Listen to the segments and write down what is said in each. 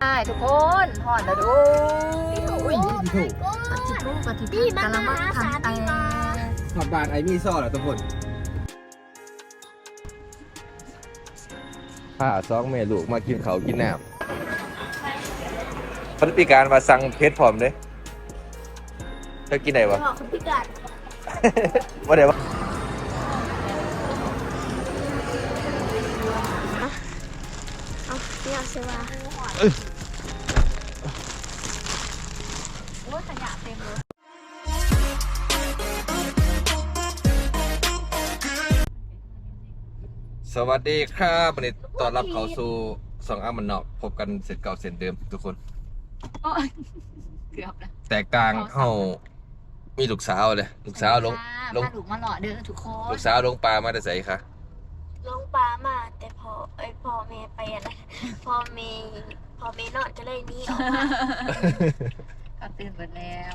ใช่ทุกคนหอดแล้วดูอุ้ยถูกปฏิรูปปฏินี่รูปมันกะละมังมหาศาลทำแต่ดีกว่าขอดบาทไอ้มีซ่อแหละทุกคนผ้าซองแม่ลูกมากินเขาวกินน้ำพนักการมาสั่งเพชรพร้อมเด้จะกินไหนวะบอกคุณพิการว่าไหนวะ สวัสดีครับวันนี้ต้อนรับเข้าสู่สองอ้ามันนอกพบกันเสร็จเก่าเสร็จเดิมทุกคนโอ้ยเกือบแล้ว แต่กลางเฮามีลูกสาวเลยลูกสาวลงลงพาลูกมาหล่อเด้อทุกคน ลูกสาวลงปลามาแต่ใส่ค่ะลงปลามาแต่พอเอ้ยพอเมย์ไปอะไรพอเมย์พอเมย์นอนก็เลยหนี่ออกมาก็ตื่นหมดแล้ว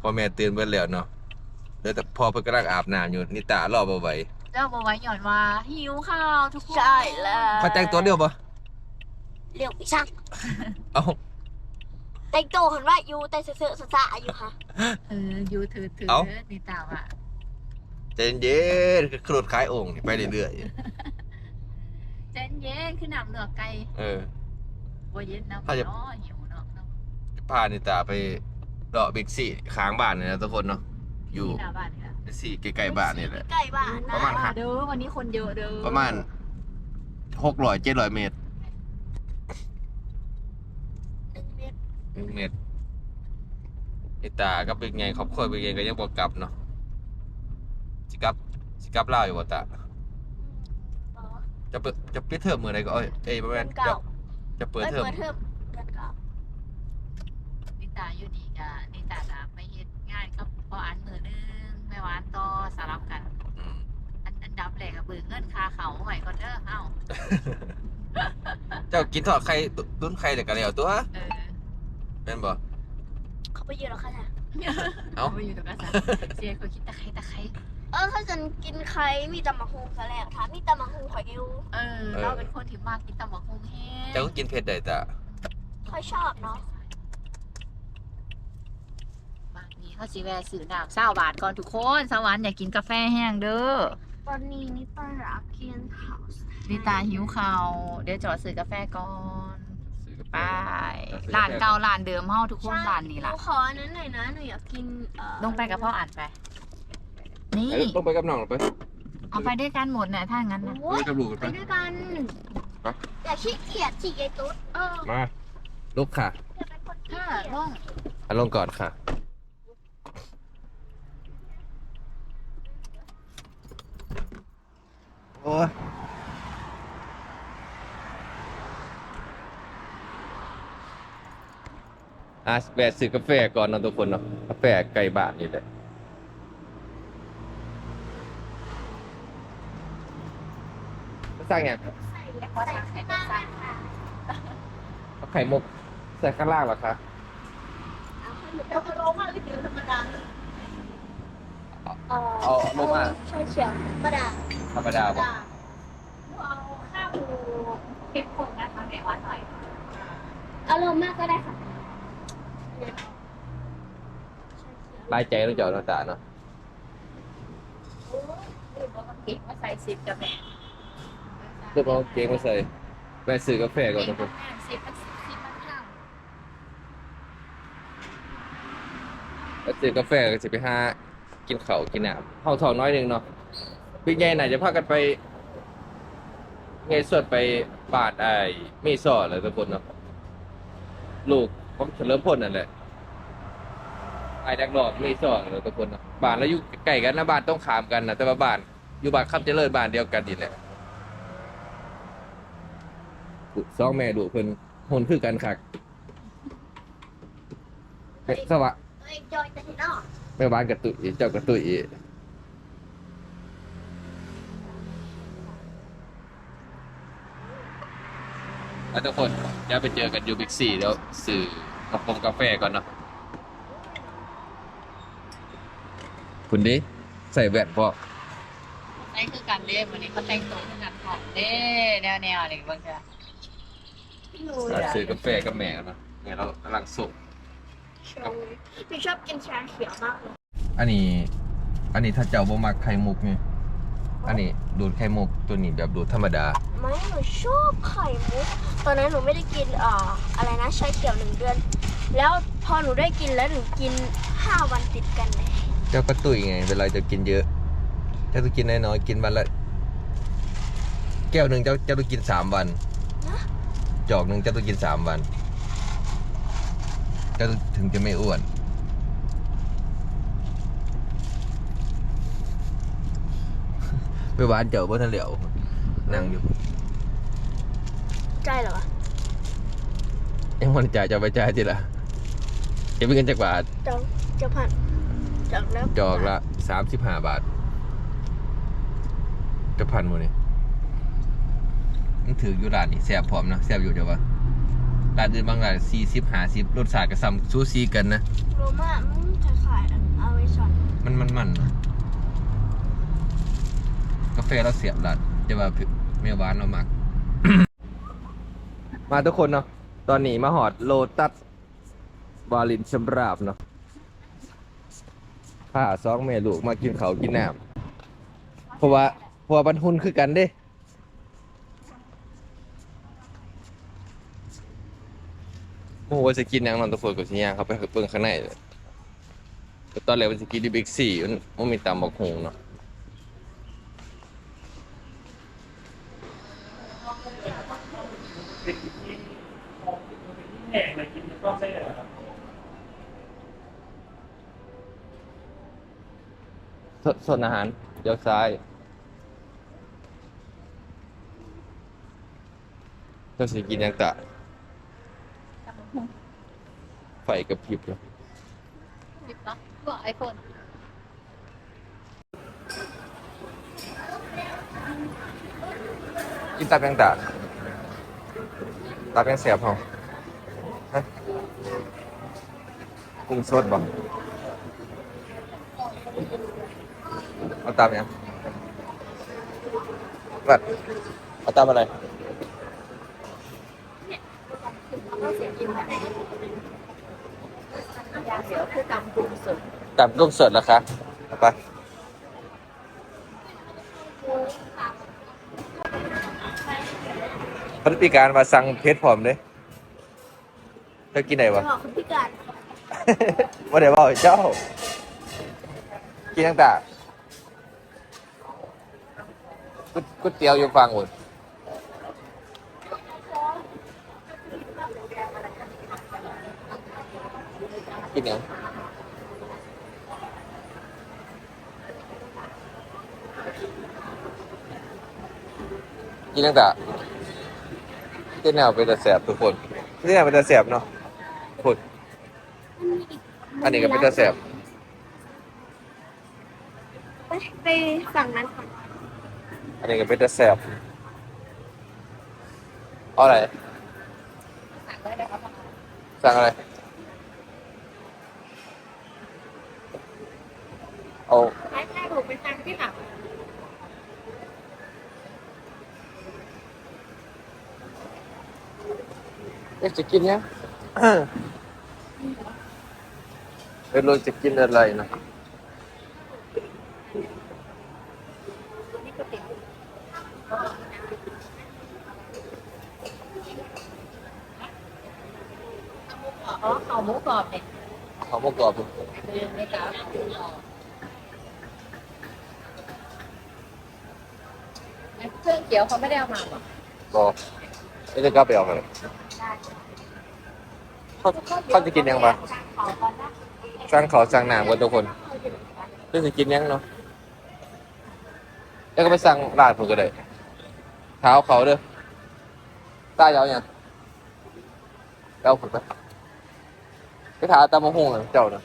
พ่อแม่ตื่นเบิดแล้วเนาะเดี๋ยวแต่พ่อเพิ่นกำลังอาบน้ำอยู่นิตารอบ่ไหว เจ้าบอกไว้หย่อนว่าหิวข้าวทุกคนใช่แล้วเขาแต่งตัวเดียวปะเรียกพี่ช่างเอ้าแต่งตัวเห็นว่าอยู่แต่เสือๆสะๆอยู่ค่ะเอออยู่ถือถือเอ้านี่ตาว่ะใจเย็นๆคือรถขายโองค์นี่ไปเรื่อยเจนเย็นขึ้นน้ำเหลือกไก่ๆเออบ่เย็นนะถ้าจะเนาะหิวเนาะเนาะพานิตาไปเลาะบิ๊กซีค้างบ้านเนี่ยนะทุกคนเนาะอยู่ที่หน้าบ้านนี่แหละ บิ๊กซีใกล้ๆบ้านนี่แหละ ใกล้บ้านนะประมาณเด้อวันนี้คนเยอะเด้อประมาณหกร้อยเจ็ดร้อยเมตรหนึ่งเมตรหนึ่งเมตรนิตาก็เป็นไงครอบครัวเป็นไงก็ยังบ่กลับเนาะสิกลับสิกลับลาวอยู่บ่ตาอ๋อจะเปิดจะปิดเทอมมื้อใดก็เอ้ยเอ้ยบ่เดืแม่อนนเก่าจะจะเปิดเอ้ยเทอม เปิดเทอมเดือนเก่านิตาอยู่ดีกะนิตาจะไปเฮ็ดงานกับพ่ออันมือนึงแม่ หวานต่อสลับกัน อืมอันอันดับแรกก็เบิกเงินค่าเขาไว้ก่อนเด้อเอ้าเจ้ากินทอดไข่ตุตุ้นไข่แต่ก็แล้วตัวเออเป็นบ่เขาไปเยอะแล้วค่ะนะเอ้าไปอยู่ตรงนั้นซะเจ๊ก็คิดตะไคร้ตะไคร้เออถ้าฉันกินไข่มีตำมะฮุงซะแล้วถ้ามีตำมะฮุงข่อยกิวเออ เราเป็นคนที่มากกินตำบักหุ่งแห้งเจ้าก็กินเผ็ดได้แต่ค่อยชอบเนาะ บางที เขาสิแวะซื้อน้ำเศร้าบาทก่อนทุกคน สวรรค์อยากกินกาแฟแห้งเด้อ ตอนนี้นี่ต้อนรับเคียนเฮาส์นิตาหิวข้าวเดี๋ยวจอดซื้อกาแฟก่อนไปร้านเก่าร้านเดิมเฮาทุกคนร้านนี้ล่ะ หขออันนั้นหน่อยนะ หนูอยากกินเอ่อลงไปกับพ่ออ่านไป นี่ เอ้ยต้องไปกับน้องหรือไปเอาไปด้วยกันหมดน่ะถ้างั้นน่ะโอ้ไปยกับลูกกันไปไป ด้วยกันไป อย่าขี้เกียจฉีกไอ้ตุ๊ดเออมาลูกค่ะอย่าเป็นคนขี้ถ้าเกียจล่องอันลงก่อนค่ะ อ้ยอะแวะซื้อกาแฟก่อนเนาะทุกคนเนาะกาแฟไก่บ้านนี่แหละสร้างอย่างใส่ใส่ข้างหน้าค่ะเอาไข่มุกใส่ข้างล่างเหรอคะเอาให้หนูเอาลงมาเลยเดี๋ยวธรรมดาเออเอาลงมาใช่เฉียวธรรมดา ธรรมดาธรรมบ่ดาเอาข้าวเก็บผงนะคะแม่ว่าหน่อยเอาลงมากก็ได้ค่ะลายใจต้องเจอดน้ำตาเนาะเก็บมาใส่สิบกับแม่เดี๋ยวเอาเกงมาใส่แวะซื้อกาแฟก่อนทุกคนสิบมันสิบมันข้างแล้วซื้อกาแฟก็จะไปหากินข้าวกินน้ำเข้าท้องน้อยหนึงเนาะ พี่ใหญ่น่าจะพากันไป ไงสวดไปบาดไอ้มีซอเลยทุกคนเนาะลูกผมเฉลิมพลนั่นแหละไอ้ดักหลอดมีซอเลยทุกคนเนาะบ้านเราอยู่ใกล้กันนะบ้านต้องขามกันนะแต่ว่าบ้านอยู่บ้านคำเจริญบ้านเดียวกันนี่แหละสองแม่ดูกเพิ่นหุ่นคือกันคักเฮ้ยสวะเอ้ยจอยจะเห็นอะแม่บ้านกระตุยเจ้ากระตุย แล้วทุกคนเดี๋ยวไปเจอกันอยู่บิ๊กซีเดี๋ยวสื่อกาแฟกาแฟก่อนเนาะคุณดิใส่แว่นพอนี่คือการเล่นวันนี้เขาแต่งตัวคือกันของเด้แนวแนวอะไรบ้างจ้ะหนูเราอยากซื้อกาแฟกับแม่กันเนาะเนี่ยเรากำลังส่งชงหนูชอบกินชาเขียวมากเลยอันนี้ อันนี้ถ้าเจ้าบ่มักไข่มุกไง อันนี้ดูดไข่มุกตัวนี้แบบดูดธรรมดา ไม่หนูชอบไข่มุก ตอนนั้นหนูไม่ได้กินเอ่ออะไรนะชาเขียวหนึ่งเดือน แล้วพอหนูได้กินแล้วหนูกินห้าวันติดกันเลยเจ้าก็ตุยไง เวลาจะกินเยอะ เจ้าต้องกินน้อยๆกินวันละ แก้วหนึ่งเจ้าเจ้าต้องกินสามวันจอกหนึ่งเจ้าต้องกินสามวันเจ้าถึงจะไม่อ้วน ไปหวานเจ้าบ่ทันเหลียวนั่งอยู่ใช่เหรอวะยังมันจ่ายจะเอาไปจ่ายทีละเก็บเป็นเงินจากบาทจองจะผ่านจองแล้วจอกละสามสิบห้าบาทจะพันหมดนี่มันถืออยู่ร้านนี่แซ่บพร้อมนะแซ่บอยู่เดี๋ยววะร้านอื่นบางร้านสี่สิบห้าสิบรสชาติก็ซ้ำซูซีกันนะโรมามันคล้ายๆเอาไว้ช็อตมันมันมันนะ กาแฟเราเสียบร้านแต่ว่าเมียหวานเรามัก มาทุกคนเนาะตอนนี้มาหอดโลตัสวาลินชำราบเนาะพาสองแม่ลูกมากินเขาวกินน้ำเพราะว่าเพราะว่าบันทุนคือกันเด้ โอ้ว่าจะกินหยังนอนตัวฝนกับชิยางเขาไปเบิ่งข้างในเลยแต่ตอนแรกมันจะกินที่บิ๊กซีมันมันมีตำบักหงเนาะ แหกเลยกินต้องใช่เหรอครับสสดอาหารเดี๋ยวซ้ายเจ้าสิกินหยังตะไฟกระพริบเลยคลิปเนาะก็ไอโฟนกินตับยังตะตับยังเสียบเหรอฮะ กุ้งสดบ่เอาตับยังวัดเอาตับอะไรยามตุ้งสดเหรอคะเอาไปพนักงานมาสั่งเพชรพร้อมเลย อกินไหนจะวะ บอกคุณพิการว่าเดี๋ยวบอกให้เจ้า กินตั้งแต่ก๋วยก๋วยเตี๋ยวอยู่ฟังหมดกินยังกินตั้งแต่ที่แนวเป็นตะแสบทุกคนที่แนวเป็นตะแสบเนาะพูด อันนี้ก็เป็นตะแสบไปไปฝั่งนั้นก่อนอันนี้ก็เป็นตะแสบเอาอะไรสั่งได้เลยครับสั่งอะไร เอาไอ้แม่ถูกไปสั่งที่หลังเอ๊ะจะกินยัง เออเราจะกินอะไรนะนี่ก็ติดอ๋อเขาหมูกรอบเนี่ยข้าวหมกกรอบคือไม่กล้าเครื่องเขียวเขาไม่ได้เอามาหรอบอกไม่ได้กล้าไปเอาเลยเขาเขาจะกินยังปะ สั่งเขาวสั่งหนังกันทุกคนเรื่องจะกินยังเนาะแล้วก็ไปสั่งร้านผมก็ได้เท้าเขาเด้อตายเอาอย่างเอาผมไปไปถามตามะฮงเลยเจ้าเนาะ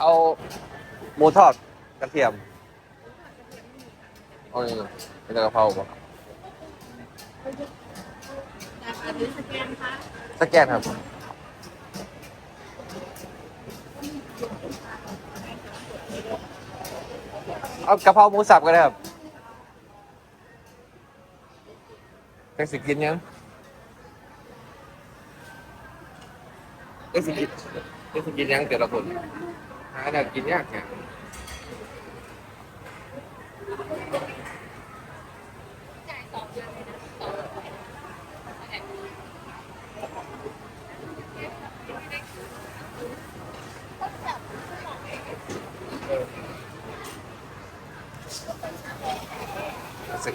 เอาหมูทอด กระเทียมอานี่เป็นกระเพราป่ะสแกนครับ เอากระเพราหมูสับกันด้ครับเป็นสิกินยังเป็นสิกินเป็นสิกินยังแต่ละคนหาได้กินยากเนี่ย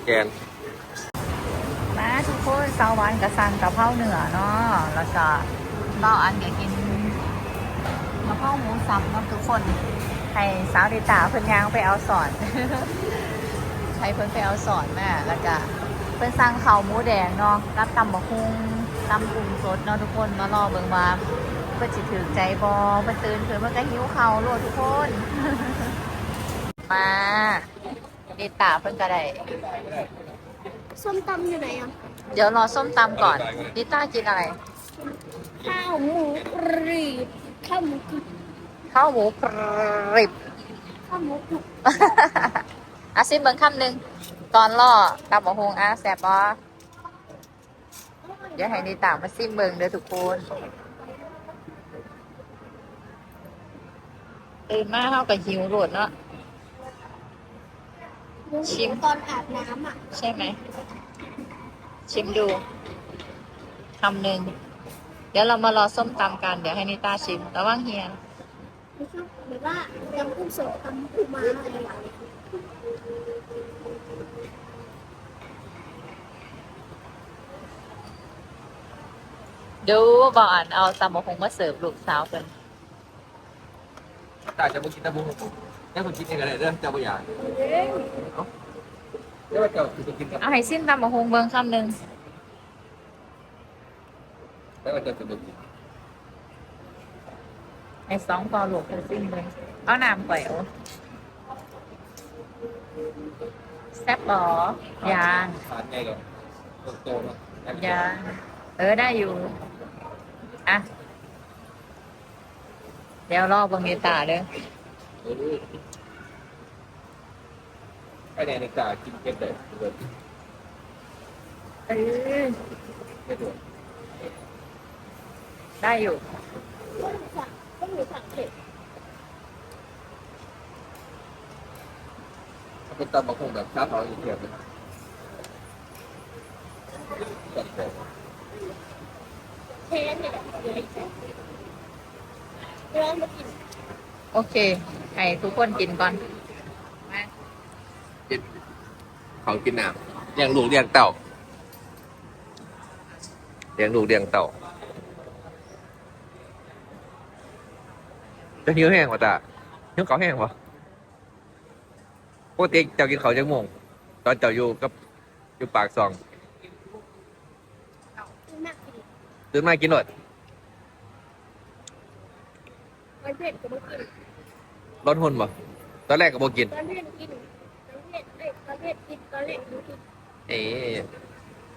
แกน มาทุกคนเสาวันกับซันกะเพราเหนือเนาะแล้วก็เบาอันก็กินกะเพราหมูสับเนาะทุกคนให้สาวดิตาเพิ่นยางไปเอาสอนให้เพิ่นไปเอาสอนแม่แล้วก็เพิ่นสั่งข้าวหมูแดงเนาะกับตำบักหุ่งตำกุ้งสดเนาะทุกคนมารอเบิ่งว่าเพิ่นสิถึงใจบ่เพิ่นตื่นขึ้นมันก็หิวเขาวโลดทุกคน มา ดิตาเพิ่นก็ได้ ส้มตำอยู่ไหนอะ เดี๋ยวรอส้มตำก่อน ดิต้ากินอะไร ข้าวหมูกรีบข้าวหมูกรีบข้าวหมูกริบ ข้าวหมูกรีบอาซิมเบิ้งคำหนึ่งตอนล่อกับหมอฮงอาแซบบ่เดี๋ยวให้นิตามาซิมเบิ้งเด้อทุกคนตื่นมาเข้ากับหิวโหลดเนาะ ชิม ตอนอาบน้ำอะใช่ไหม ชิมดูคำหนึ่ง เดี๋ยวเรามารอส้มตำกัน เดี๋ยวให้นิตาชิม ระวังเฮียไม่ชอบแบบว่ายำกุ้งสดตำปูม้าอะไรอย่างเงี้ยดูบอลเอาตำหมกฮงมาเสิร์ฟลูกสาวกันตาจะบ่กินตะบุง แล้วคนกินเองก็ได้เด้อเจ้าบ่อยากเดี๋ยวว่าเจ้าสิกินกับเอาให้สิ้นตำหมกฮงเบิ้งคำหนึ่งแล้วว่าเจ้าสิบ่กินไอ้สองพอหลวกเป็นสิ้นเลยเอาน้ำแกวแซ่บบอยางทานไงก่อนโตๆเนาะยางเออได้อยู่ อะ เดี๋ยวรอบังเนตาเด้อ เออไปไหนนี่กากินเก็บได้เด้อเออไม่ด้วยได้อยู่ก็หมูสับเผ็ดถ้าเป็นตำบักหุ่งแบบข้าวเขาอีกเทียบเลยจัดเลยเทสเนี่ยเดี๋ยวให้แซ่บเวลามากินโอเค ให้ทุกคนกินก่อนมากินเขากินน้ำเลี้ยงลูกเลี้ยงเต่าเลี้ยงลูกเลี้ยงเต่าจะหิวแห้งวะตาหิวเขาวแห้งวะปกติเจ้ากินเขาจังมงตอนเจ้าอยู่กับอยู่ปากซองตื่นมากินหนดตอนเผ็ดก็ไม่กิน ร้อนหุ่นบ่ตอนแรกก็บ่กิน ตอนเผ็ดกินตอนเผ็ดเอ้ยตอนเผ็ดกินตอนเล็กไม่กินเอ๊ะ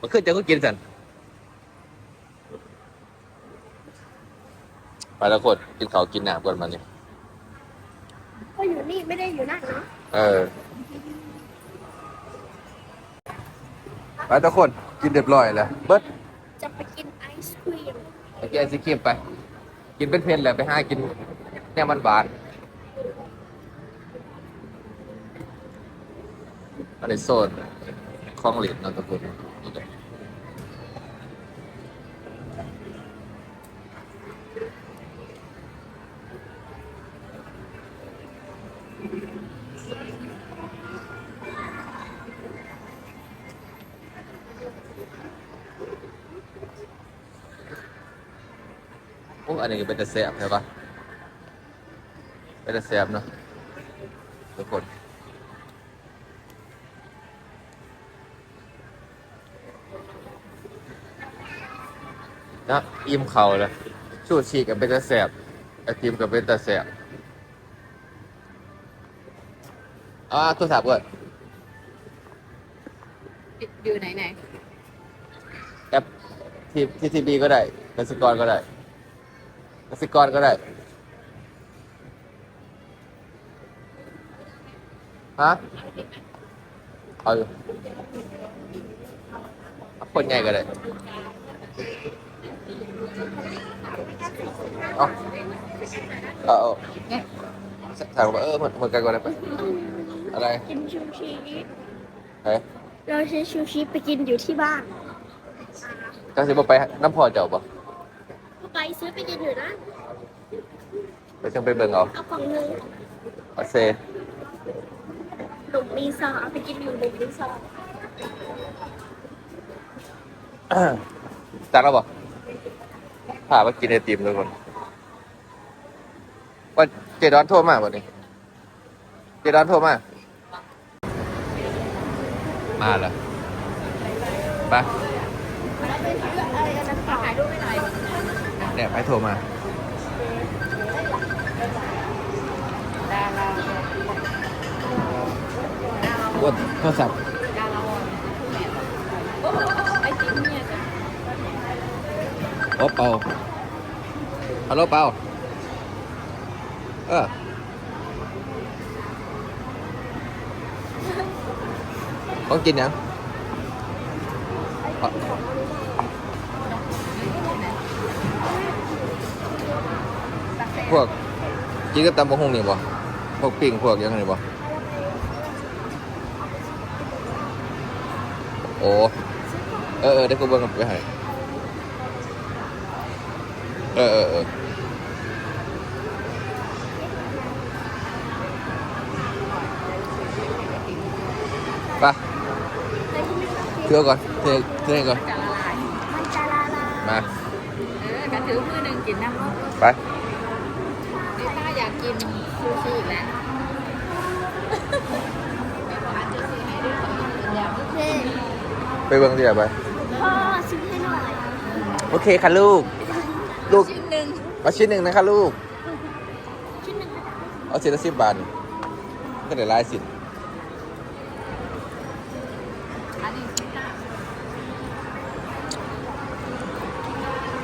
มันขึ้นเจ้าก็กินสันไปแล้วคนกินเขาวกินน้ำก่อนมาเนี่ยก็อยู่นี่ไม่ได้อยู่นั่นเนาะเออไปทุกคนกินเรียบร้อยแล้วเบิดจะไปกินไอศครีมไปกินไอศครีมไป กินเป็นเพนแหละไปห้ากินเนี่ยมันบาทอั นนี้โซนคลองเหรียญนะทุกคนนี่แหละโอ้อันนี้เป็นตะแสบใช่ปะเป็นตะแสบเนาะ นะอิ่มเขาเลยชูชีกับเป็นตาแสบไอติมกับเป็นตาแสบอ่าโทรศัพท์ก่อนอยู่ไหนไหนแอปทีทีทีบีก็ได้กสิกรก็ได้กสิกรก็ได้ฮะเอาอยู่เอาคนใหญ่ก็ได้ เอาเอาเอาเนี่ยถามว่าเออเหมือนเหมือนกันก็ได้ไปอะไรกินชูชีเฮ้ยเราใช้ชูชีไปกินอยู่ที่บ้านจังสิบ่ไปน้ำพอเจ้าบ่ไปซื้อไปกินอยู่นะไปจังไปเบิ่งเอาเอากล่องหนึงเอาเซหนุ่มรีสอร์ทเอาไปกินอยู่หนุ่มรีสอร์ทจักแล้วบ่ พามากินไอติมทุกคนว่าเจดอนโทรมาบ่นี่เจดอนโทรมา มาแล้วไปแล้วไปซื้ออะไรกันนะถ่ายรูปไปหน่อยเนี่ยไปโทรมาดารากดโทรศัพท์ โอ้เปาฮัลโหลเปาเออต้องกินยังอะพวกกินกับตำบะฮงนี่บ่พวกปิ้งพวกยังไงบ่โอ้เออเออเดี๋ยวกูเบิ่งไปให้ ออเออเออไปเทือก่อนเทือเทือให้ก่อนจะละลายมันจะละลายมาเออกระถือมือหนึ่งกินน้ำรสไปลิต้าอยากกินซูชิอีกแล้วไม่บอกอันจะซื้อให้ด้วยขออีกเป็นยำโอเคไปเบิ่งที่ไหนไปพ่อซื้อให้หน่อย โอเคค่ะลูก ลูกชิ้นหนึ่งเอาชิ้นหนึ่งนะคะลูก ชิ้นหนึ่งก็ได้เอาชิ้นละสิบบาทก็ได้หลายสินอันนี้ลิต้า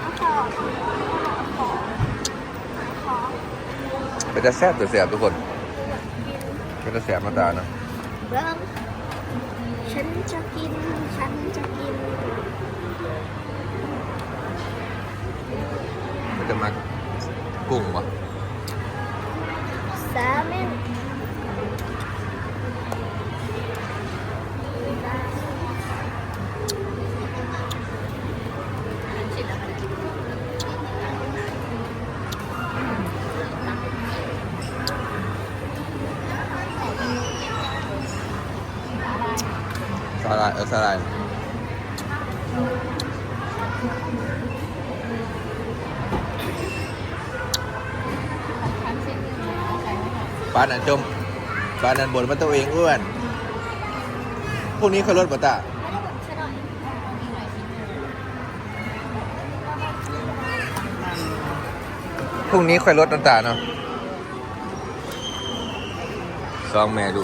เอาขอขอเป็นจะแซ่บตัวแซ่บทุกคนเป็นจะแซ่บมาตาเนาะเริ่มฉันจะกิน ฉันจะกิน มัน จะมากุ้งปะสามินชิ้นละมันสาลายเออสาลาย ทั้งชิ้นหนึ่งเอาใส่ไว้หน่อย ปานอันจมปานอันบนมันตัวเองอ้วนพวกนี้เคยลดบ่ตาพรุ่งนี้ค่อยลดน้ำตาเนาะซองแม่ดู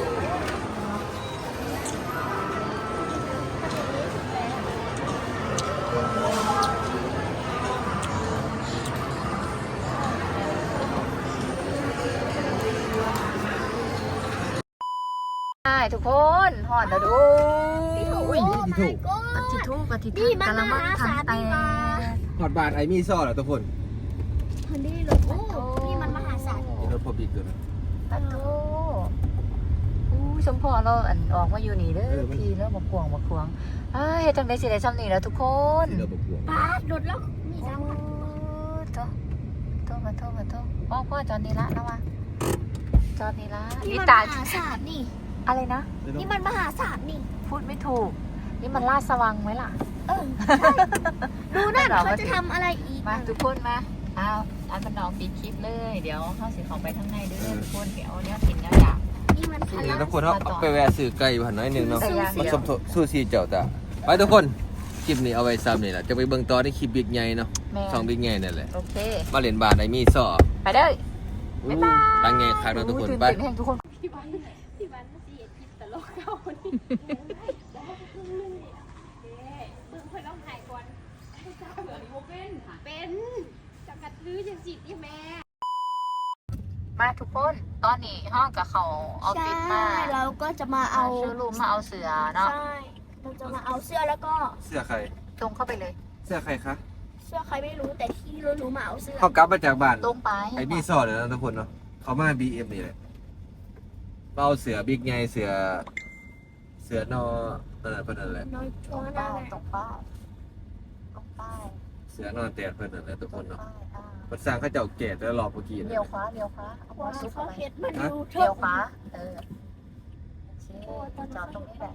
ใช่ทุกคนหอดแล้วดูพี่ถูกอุ้ยโอ้ my ปฏิ god ทูปฏินี่ทัมันกะละมังมหาทันศาลแต่นี่มาพอดบาทไอ้มีซ่อเหรอทุกคนฮันนี่เลยโอ้นี่มันมหาศาลเป็นรถพอบิดเกินปฏิทูอู้สมพอเราอันออกมาอยู่นี่เด้เอออมันพี่แล้วมาควงมาควงเอ้ยเฮ็ดจังได๋สิได้ซ้ำนี่แล้วทุกคนที่เราบกวงปาดหลุดแล้วมีโอ้น้ำมันโตโตมาโตมาโตพ่อพ่อจอดนี่ละนะวะจอดนี่ละนี่นี่มันตามหาศาลนี่ อะไรนะ นี่มันมหาศาลนี่ พูดไม่ถูก นี่มันลาดสวังไหมล่ะ เออใช่ดูนั่นเราก็เขาจะทำอะไรอีกมาทุกคนมาอ้าวอันมันน้องปิดคลิปเลย เดี๋ยวเข้าสิของไปข้างในเด้อทุกคนเดี๋ยวเนี่ยกินเนี่ยอยากนี่มันพนี่ลังทุกคนเขาเอาไปแวะซื้อไก่อยู่หันน้อยหนึงเนาะไก่ย่างมาสมทบสู้ซีเจ้าตาไปทุกคนคลิปนี้เอาไว้ซ้ำนี่แหละจะไปเบิ่งต่อในคลิปบิ๊กใหญ่เนาะแม่สองบิ๊กใหญ่นั่นแหละโอเคมาเล่นบาทไอ้มีซ่อไปเด้ออู้ตั้งไงคักเนาะทุกคนตื่นไปเต้นแห้งทุกคนที่บ้านที่บ้านมันสิเห็นคลิปตลก เก่าคนนี้เบิ่งค่อยร้องไห้ก่อนเป็นเป็นจักกัดลื้อจังสิที่แม่ มาทุกคนตอนนี้ห้องกับเขาเอาใช่ฟิตมาเราก็จะมาเอาชื่อรูมมาเอาเสือเนาะใช่เราจะมาเอาเสื้อแล้วก็เสื้อใคร ตรงเข้าไปเลย เสื้อใครคะเสื้อใครไม่รู้แต่ที่รู้รู้มาเอาเสื้อเขากลับมาจากบ้านตรงไปไอ้มีสอดเลยนะทุกคนเนาะเขามาบีเอ็มนี่แหละเราเอาเสือบิ๊กไงเสือเสือนอนั่นแหละเพิ่นนั่นแหละ น้อยตตัรวงนั่ป้านยแหละตรงป้ายตรงป้ายเสือนอนแตกเพิ่นนั่นแหละทุกตครนงเนาะป้ายอ่ามันสร้างเขาเจ้าเกตแล้วรอเมื่อกี้เลี้นะยวขวาเลี้ยวขวาเอาหัวว่าซุกเขาเข้าไปเห็นมันดูเถเลี้ยวอะขวาเออโอเคโอ้ตอนจนั้อนดตรงนี้แหละ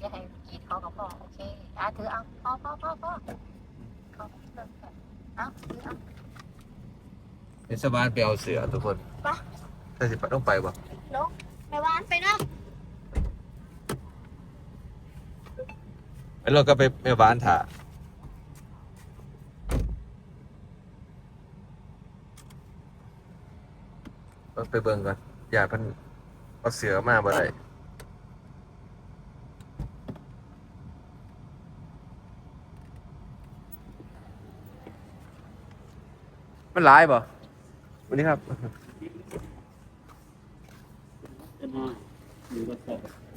อย่าให้กรีดเขากับพ่อโอเคอะถือเอาพ่อพ่อพ่อพ่อเขาเริ่มแบบเอาถือเอา เป็นสบานไปเอาเสือทุกคนปะถ้าสิไปต้องไปบ่นกไปวานไปนอก แล้วเราก็ไปแม่บ้านถ่าเอาไปเบิ่งก่อนอย่าเพิ่นเอาเสือมาบ่ได้มันหลายบ่วัสดีครับจะมาหรือว่าสอบ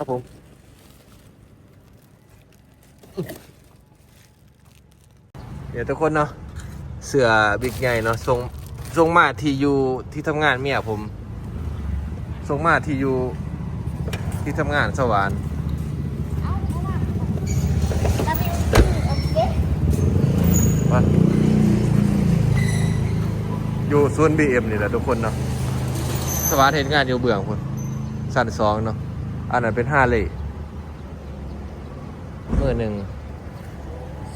ครับผมเดี๋ยวทุกคนเนาะเสือบิ๊กใหญ่เนาะส่งส่งมาที่อยู่ที่ทำงานเมียผมส่งมาที่อยู่ที่ทำงานสวรรค์ว่าอยู่ส่วนบีเอ็มนี่แหละทุกคนเนาะสวรรค์เห็นงานอยู่เบื้องคนสั้นสองเนาะ อันนั้นเป็นห้าเลยเมื่อหนึ่ง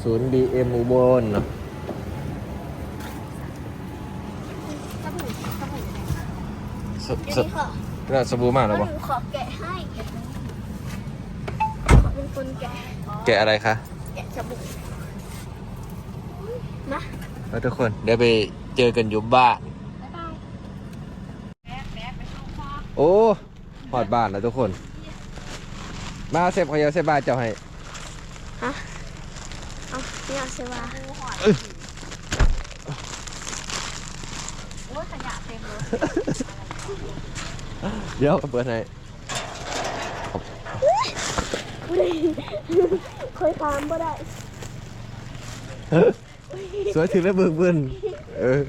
ศูนย์บีเอ็มอุบลเนาะสบู่สบู่สเดี๋ยวสนี้ขอน่าสบู่มากแล้แล้ววหปะนูขอแกะให้ขอเป็นคนแกะ แกะอะไรคะ แกะสบู่นะแล้วทุกคนเดี๋ยวไปเจอกันอยู่บ้านโอ้หอดบ้านแล้วทุกคน มาเซฟขอยาเซฟบ้านเจ้าให้ฮะเอาเนี่ยเซวาโอ้ยขยะเต็มเลยเดี๋ยวเปิดให้เคยทำก็ได้สวยถึงแล้วเบิ่งเบิ่นเออ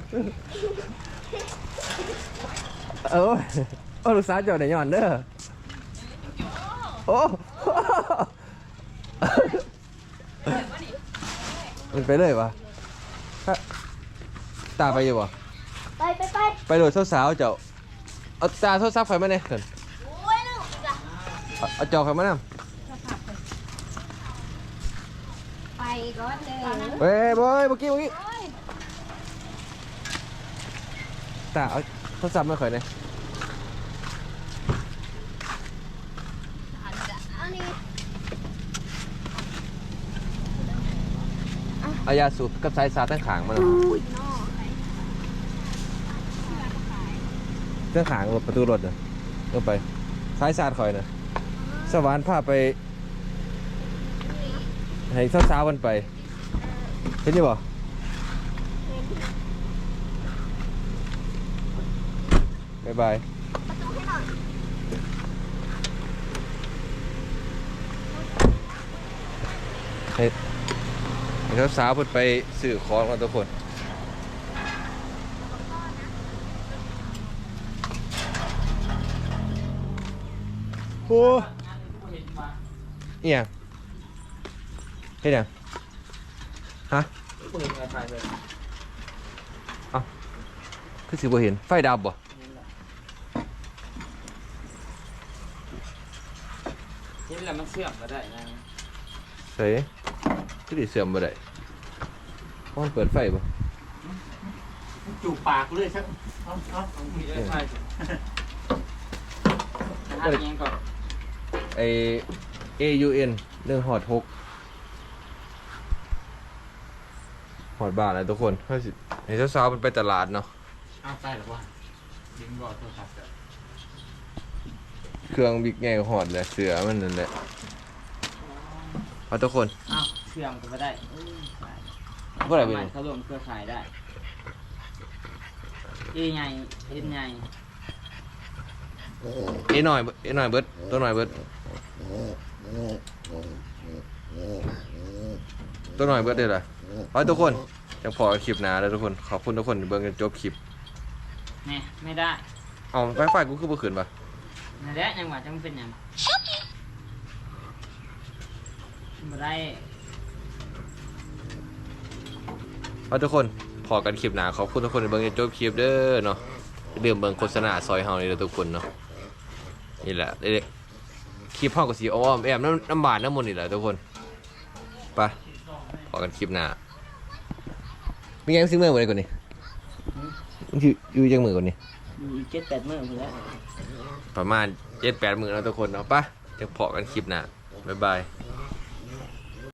เออโอ้ลูกสาวเจ้าได้ย้อนเด้อโอ้มัน ไปเลยวะฮะตาไปอยู่วะไปไปไปไปโดดสาวๆเจ้าเอาตาโทรศัพท์ใครมาเนี่ยเกินโอ้ยลูกจ้ะเอาเอาจอใครมาเนี่ยไปก่อนเลยเฮ้ยบอยเมื่อกี้เมื่อกี้ตาเอาโทรศัพท์มาข่อยหน่อย อันนี้ เอายาสูบกับสายสาตั้งขางมาหน่อยตั้งขางรถประตูรถเน่ะลงไปสายสาดข่อยนะสวรรค์พาไป ให้สาวๆกันไป เห็นอยี่บ่บ๊ายบาย ประตูให้หน่อย ให้ ให้สาวๆเพิ่นไปซื้อของกันทุกคน โอ้เอียงเฮ็ดหยังฮะปืนอะไรเลยคือสิบ่เห็น ไฟดับบ่นี่แหละมันเสื่อมก็ได้นะเฮ้ย คือสิเสื่อมบ่ได้เพราะมันเปิดไฟบ่จูบปากเลยสักเอาเอาเอามีอะไรใช่นะฮะยังก่อนไอ AUN เรื่องฮอด6ฮอดบ้านแล้วทุกคนเฮ้ยสิให้สาวๆมันไปตลาดเนาะเอาใส่หรือว่ายิงบอลโทรศัพท์เดี๋ยวเครื่องบิ๊กไงก็ฮอดแหละเสือมันนั่นแหละเอาทุกคนอ้าวเชื่อมกันไม่ได้เอ้ยบ่ได้เป็นเขารวมเครือข่ายได้ฮอีใหญ่อีใหญ่เอ้หน่อยเอ้หน่อยเบิดตัวหน่อยเบิดตัวหน่อยเบิดเด้อล่ะเอาทุกคนจังพอกันคลิปหน้าแล้วทุกคนขอบคุณทุกคนที่เบิ่งจนจบคลิปแน่ไม่ได้เอาไฟไฟกูคือบ่ขึ้นปะนั่นแหละยังหวะจังเป็นหยังบ่ได้ เอาทุกคนพอกันคลิปหน้าขอบคุณทุกคนที่เบิ่งจนจบคลิปเด้อเนาะอย่าลืมเบิ่งโฆษณาซอยเฮานี่เด้อทุกคนเนาะนี่แหละเด็กคลิปเฮาก็สิอ้อมแอมน้ำน้ำบาดน้ำมนต์นี่แหละทุกคนไปพอกันคลิปหน้ามีหยังซื้อเมื่อบ่ได้ก่อนนี่มันอยู่อยู่จังมือก่อนนี่อยู่อีกเจ็ดแปดมื้อพุ่นแหล้วประมาณเจ็ดแปดหมื่นแล้วทุกคนเนาะปะจะพอกันคลิปหน้าบ๊ายบาย